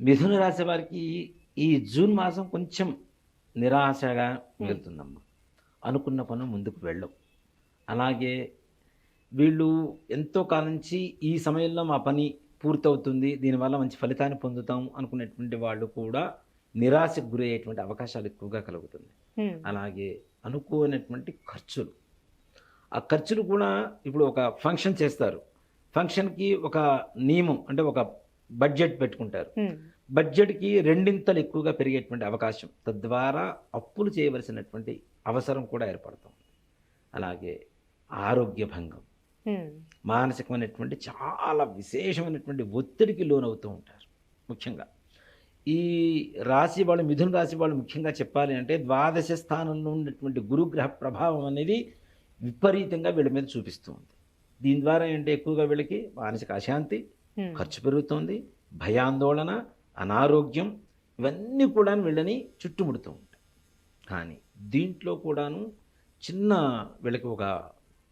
మిథున రాశి వారికి ఈ జూన్ మాసం కొంచెం నిరాశగా వెళ్తుందమ్మా. అనుకున్న పనులు ముందుకు వెళ్ళవు. అలాగే వీళ్ళు ఎంతో కాలం నుంచి ఈ సమయంలో మా పని పూర్తవుతుంది దీనివల్ల మంచి ఫలితాన్ని పొందుతాం అనుకునేటువంటి వాళ్ళు కూడా నిరాశకు గురయ్యేటువంటి అవకాశాలు ఎక్కువగా కలుగుతుంది. అలాగే అనుకోనటువంటి ఖర్చులు. ఆ ఖర్చులు కూడా ఇప్పుడు ఒక ఫంక్షన్ చేస్తారు. ఫంక్షన్కి ఒక నియమం అంటే ఒక బడ్జెట్ పెట్టుకుంటారు. బడ్జెట్కి రెండింతలు ఎక్కువగా పెరిగేటువంటి అవకాశం తద్వారా అప్పులు చేయవలసినటువంటి అవసరం కూడా ఏర్పడుతుంది అలాగే ఆరోగ్య భంగం. మానసికమైనటువంటి చాలా విశేషమైనటువంటి ఒత్తిడికి లోనవుతూ ఉంటారు ముఖ్యంగా. ఈ రాశి వాళ్ళు మిథున రాశి వాళ్ళు ముఖ్యంగా చెప్పాలి అంటే ద్వాదశ స్థానంలో ఉన్నటువంటి గురుగ్రహ ప్రభావం అనేది విపరీతంగా వీళ్ళ మీద చూపిస్తూ ఉంది. దీని ద్వారా ఏంటంటే ఎక్కువగా వీళ్ళకి మానసిక అశాంతి ఖర్చు పెరుగుతోంది భయాందోళన అనారోగ్యం ఇవన్నీ కూడా వీళ్ళని చుట్టుముడుతూ ఉంటాయి. కానీ దీంట్లో కూడాను చిన్న వీళ్ళకి ఒక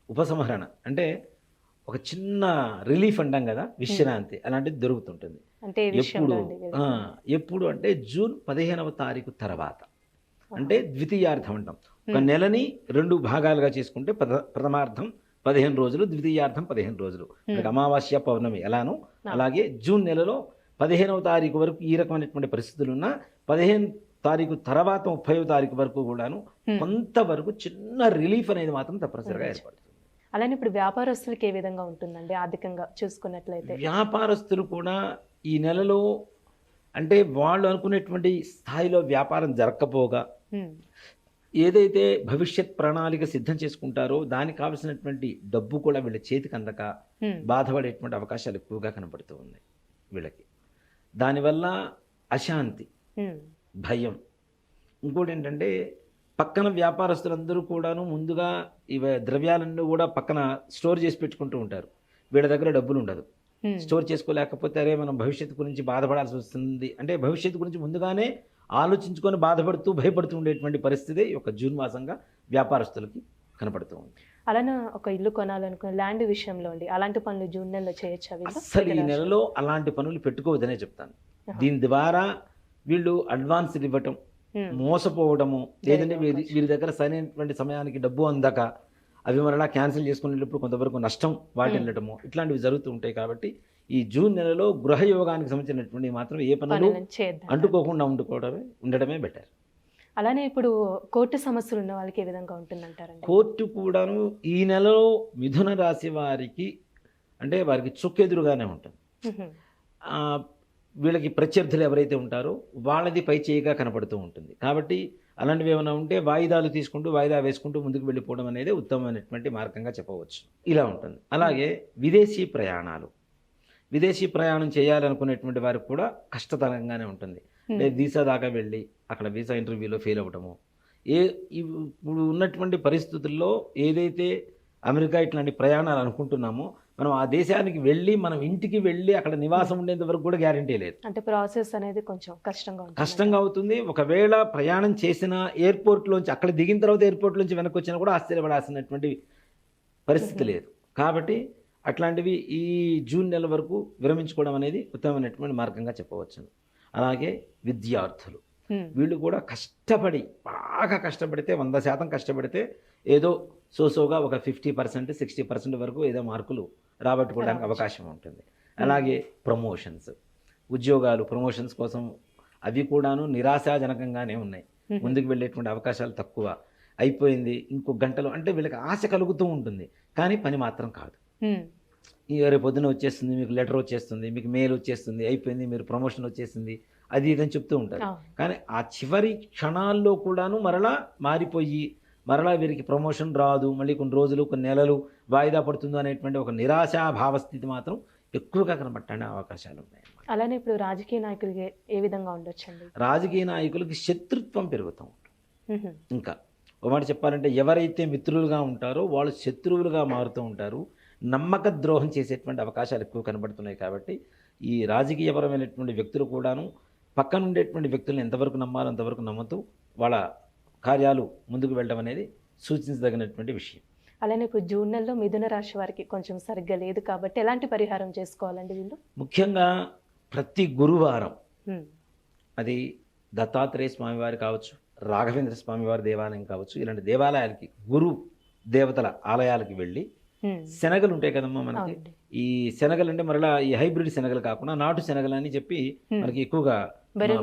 ఉపసంహరణ అంటే ఒక చిన్న రిలీఫ్ అంటాం కదా విశ్రాంతి అలాంటిది దొరుకుతుంటుంది. ఎప్పుడు ఎప్పుడు అంటే జూన్ పదిహేనవ తారీఖు తర్వాత అంటే ద్వితీయార్థం అంటాం. ఒక. నెలని రెండు భాగాలుగా చేసుకుంటే ప్రథ ప్రథమార్థం పదిహేను రోజులు ద్వితీయార్థం పదిహేను రోజులు. అమావాస్య పౌర్ణమి ఎలానో అలాగే జూన్ నెలలో పదిహేనవ తారీఖు వరకు ఈ రకమైనటువంటి పరిస్థితులు ఉన్నా పదిహేను తారీఖు తర్వాత ముప్పైవ తారీఖు వరకు కూడాను. కొంతవరకు చిన్న రిలీఫ్ అనేది మాత్రం తప్పనిసరిగా. ఏర్పడుతుంది. అలానే ఇప్పుడు వ్యాపారస్తులకి ఏ విధంగా ఉంటుందండి ఆర్థికంగా చూసుకున్నట్లయితే? వ్యాపారస్తులు కూడా ఈ నెలలో అంటే వాళ్ళు అనుకునేటువంటి స్థాయిలో వ్యాపారం జరగకపోగా ఏదైతే భవిష్యత్ ప్రణాళిక సిద్ధం చేసుకుంటారో దానికి కావలసినటువంటి డబ్బు కూడా వీళ్ళ చేతికి అందక బాధపడేటువంటి అవకాశాలు ఎక్కువగా కనబడుతూ ఉన్నాయి వీళ్ళకి. దానివల్ల అశాంతి భయం. ఇంకోటి ఏంటంటే పక్కన వ్యాపారస్తులందరూ కూడాను ముందుగా ఇవ ద్రవ్యాలన్నీ కూడా పక్కన స్టోర్ చేసి పెట్టుకుంటూ ఉంటారు. వీళ్ళ దగ్గర డబ్బులు ఉండదు. స్టోర్ చేసుకోలేకపోతే అరే మనం భవిష్యత్తు గురించి బాధపడాల్సి వస్తుంది. అంటే భవిష్యత్తు గురించి ముందుగానే ఆలోచించుకొని బాధపడుతూ భయపడుతూ ఉండేటువంటి పరిస్థితి యొక్క జూన్ మాసంగా వ్యాపారస్తులకి కనపడుతూ ఉంది అలానే ఒక ఇల్లు కొనాలనుకున్న ల్యాండ్ విషయంలో అండి అలాంటి పనులు జూన్ నెలలో చేయొచ్చా వీళ్ళు? అస్సలు ఈ నెలలో అలాంటి పనులు పెట్టుకోవద్దనే చెప్తాను. దీని ద్వారా వీళ్ళు అడ్వాన్స్ ఇవ్వటం మోసపోవడము లేదంటే వీరి దగ్గర సరైనటువంటి సమయానికి డబ్బు అందక అవి మరలా క్యాన్సిల్ చేసుకునేటప్పుడు కొంతవరకు నష్టం వాటి. వెళ్ళటము ఇట్లాంటివి జరుగుతూ ఉంటాయి కాబట్టి ఈ జూన్ నెలలో గృహ యోగానికి సంబంధించినటువంటి మాత్రం ఏ పనులు అంటుకోకుండా ఉండుకోవడమే ఉండడమే బెటర్ అలానే ఇప్పుడు కోర్టు సమస్యలు ఉన్న వాళ్ళకి ఏ విధంగా ఉంటుందంటారండి? కోర్టు కూడాను ఈ నెలలో మిథున రాశి వారికి అంటే వారికి చుక్కెదురుగానే ఉంటుంది. వీళ్ళకి ప్రత్యర్థులు ఎవరైతే ఉంటారో వాళ్ళది పై చేయిగా కనపడుతూ ఉంటుంది. కాబట్టి అలాంటివి ఏమైనా ఉంటే వాయిదాలు తీసుకుంటూ వాయిదా వేసుకుంటూ ముందుకు వెళ్ళిపోవడం అనేది ఉత్తమమైనటువంటి మార్గంగా చెప్పవచ్చు. ఇలా ఉంటుంది. అలాగే విదేశీ ప్రయాణాలు. విదేశీ ప్రయాణం చేయాలనుకునేటువంటి వారికి కూడా కష్టతరంగానే ఉంటుంది. లేదు వీసా దాకా వెళ్ళి అక్కడ వీసా ఇంటర్వ్యూలో ఫెయిల్ అవ్వటము. ఏ ఇప్పుడు ఉన్నటువంటి పరిస్థితుల్లో ఏదైతే అమెరికా ఇట్లాంటి ప్రయాణాలు అనుకుంటున్నామో మనం ఆ దేశానికి వెళ్ళి మనం ఇంటికి వెళ్ళి అక్కడ నివాసం ఉండేంత వరకు కూడా గ్యారంటీ లేదు. అంటే ప్రాసెస్ అనేది కొంచెం కష్టంగా కష్టంగా అవుతుంది. ఒకవేళ ప్రయాణం చేసిన ఎయిర్పోర్ట్లోంచి అక్కడ దిగిన తర్వాత ఎయిర్పోర్ట్లోంచి వెనక్కి వచ్చినా కూడా ఆశ్చర్యపడాల్సినటువంటి పరిస్థితి. లేదు. కాబట్టి అట్లాంటివి ఈ జూన్ నెల వరకు విరమించుకోవడం అనేది ఉత్తమమైనటువంటి మార్గంగా చెప్పవచ్చు అలాగే విద్యార్థులు. వీళ్ళు కూడా కష్టపడి బాగా కష్టపడితే వంద శాతం కష్టపడితే ఏదో సోసోగా ఒక ఫిఫ్టీ పర్సెంట్ సిక్స్టీ పర్సెంట్ వరకు ఏదో మార్కులు రాబట్టుకోవడానికి. అవకాశం ఉంటుంది. అలాగే ప్రమోషన్స్. ఉద్యోగాలు ప్రమోషన్స్ కోసం అవి కూడాను నిరాశాజనకంగానే ఉన్నాయి. ముందుకు వెళ్ళేటువంటి అవకాశాలు తక్కువ. అయిపోయింది ఇంకో గంటలో అంటే వీళ్ళకి ఆశ కలుగుతూ ఉంటుంది. కానీ పని మాత్రం కాదు. రేపు పొద్దున వచ్చేస్తుంది మీకు లెటర్ వచ్చేస్తుంది మీకు మెయిల్ వచ్చేస్తుంది అయిపోయింది మీరు ప్రమోషన్ వచ్చేసింది అది ఇదని చెప్తూ ఉంటారు. కానీ ఆ చివరి క్షణాల్లో కూడాను మరలా మారిపోయి మరలా వీరికి ప్రమోషన్ రాదు మళ్ళీ కొన్ని రోజులు కొన్ని నెలలు వాయిదా పడుతుందో అనేటువంటి ఒక నిరాశాభావ స్థితి మాత్రం ఎక్కువగా కనబట్టడానికి అవకాశాలు ఉన్నాయన్నమాట. అలానే ఇప్పుడు రాజకీయ నాయకులకి ఏ విధంగా ఉండొచ్చండి? రాజకీయ నాయకులకి శత్రుత్వం పెరుగుతూ ఉంటుంది. ఇంకా ఒక మాట చెప్పాలంటే ఎవరైతే మిత్రులుగా ఉంటారో వాళ్ళు శత్రువులుగా మారుతూ ఉంటారు. నమ్మక ద్రోహం చేసేటువంటి అవకాశాలు ఎక్కువ కనబడుతున్నాయి కాబట్టి ఈ రాజకీయపరమైనటువంటి వ్యక్తులు కూడాను పక్కన ఉండేటువంటి వ్యక్తులను ఎంతవరకు నమ్మాలో అంతవరకు నమ్ముతూ వాళ్ళ కార్యాలు ముందుకు వెళ్ళడం అనేది సూచించదగినటువంటి విషయం అలానే ఇప్పుడు జూన్ నెలలో మిథున రాశి వారికి కొంచెం సరిగ్గా లేదు కాబట్టి ఎలాంటి పరిహారం చేసుకోవాలండి వీళ్ళు ముఖ్యంగా ప్రతి గురువారం. అది దత్తాత్రేయ స్వామివారి కావచ్చు రాఘవేంద్ర స్వామివారి దేవాలయం కావచ్చు ఇలాంటి దేవాలయాలకి గురు దేవతల ఆలయాలకి వెళ్ళి. శనగలు ఉంటాయి కదమ్మా మనకి ఈ శనగలు అంటే మరలా ఈ హైబ్రిడ్ శనగలు కాకుండా నాటు శనగలు అని చెప్పి. మనకి ఎక్కువగా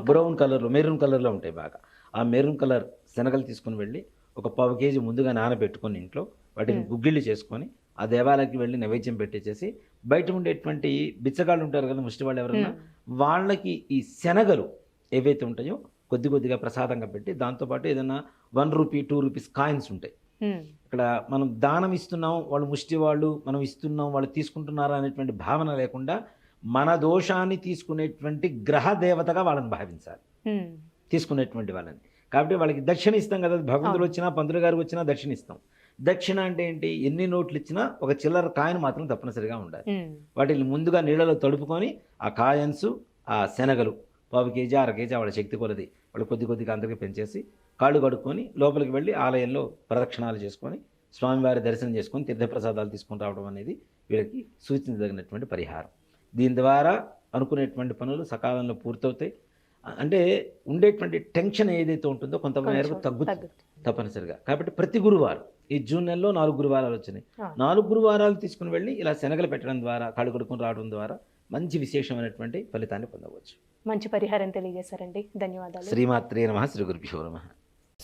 బ్రౌన్ కలర్లో మెరూన్ కలర్లో ఉంటాయి బాగా ఆ మెరూన్ కలర్ శనగలు తీసుకుని వెళ్ళి ఒక పావు కేజీ ముందుగా నానబెట్టుకొని ఇంట్లో వాటిని. గుగ్గిళ్ళు చేసుకొని ఆ దేవాలయానికి వెళ్ళి నైవేద్యం పెట్టేసేసి బయట ఉండేటువంటి బిచ్చగాళ్ళు ఉంటారు కదా ముష్టి వాళ్ళు ఎవరన్నా మ్మ్. వాళ్ళకి ఈ శనగలు ఏవైతే ఉంటాయో కొద్ది కొద్దిగా ప్రసాదంగా పెట్టి దాంతోపాటు ఏదైనా one rupee two rupees coins ఉంటాయి. ఇక్కడ మనం దానం ఇస్తున్నాం వాళ్ళు ముష్టి వాళ్ళు మనం ఇస్తున్నాం వాళ్ళు తీసుకుంటున్నారా అనేటువంటి భావన లేకుండా మన దోషాన్ని తీసుకునేటువంటి గ్రహ దేవతగా వాళ్ళని భావించాలి. తీసుకునేటువంటి వాళ్ళని. కాబట్టి వాళ్ళకి దక్షిణ ఇస్తాం కదా భగవంతుడు. వచ్చినా పంతులు గారికి వచ్చినా దక్షిణ ఇస్తాం. దక్షిణ అంటే ఏంటి? ఎన్ని నోట్లు ఇచ్చినా ఒక చిల్లర కాయను మాత్రం తప్పనిసరిగా ఉండాలి. వాటిని ముందుగా నీళ్ళలో తడుపుకొని ఆ కాయన్స్ ఆ శనగలు పావు కేజీ అర కేజీ వాళ్ళ శక్తి కొలది. వాళ్ళు కొద్ది కొద్దిగా అందరికీ పెంచేసి కాళ్ళు కడుక్కొని లోపలికి వెళ్ళి ఆలయంలో ప్రదక్షిణాలు చేసుకొని స్వామివారి దర్శనం చేసుకొని తీర్థప్రసాదాలు తీసుకొని రావడం అనేది వీళ్ళకి సూచించదగినటువంటి పరిహారం. దీని ద్వారా అనుకునేటువంటి పనులు సకాలంలో పూర్తవుతాయి. అంటే ఉండేటువంటి టెన్షన్ ఏదైతే ఉంటుందో కొంత మేరకు కొంచెం తగ్గుతుంది. తప్పనిసరిగా. కాబట్టి ప్రతి గురువారం ఈ జూన్ నెలలో నాలుగు గురువారాలు వచ్చినాయి. నాలుగు గురువారాలు తీసుకుని వెళ్ళి ఇలా శనగలు పెట్టడం ద్వారా కాళ్ళు కొడుకుని రావడం ద్వారా మంచి విశేషమైనటువంటి ఫలితాన్ని పొందవచ్చు. మంచి పరిహారం తెలియజేశారండి. ధన్యవాదాలు. శ్రీమాత్రే నమ శ్రీ గురుభ్యో నమ.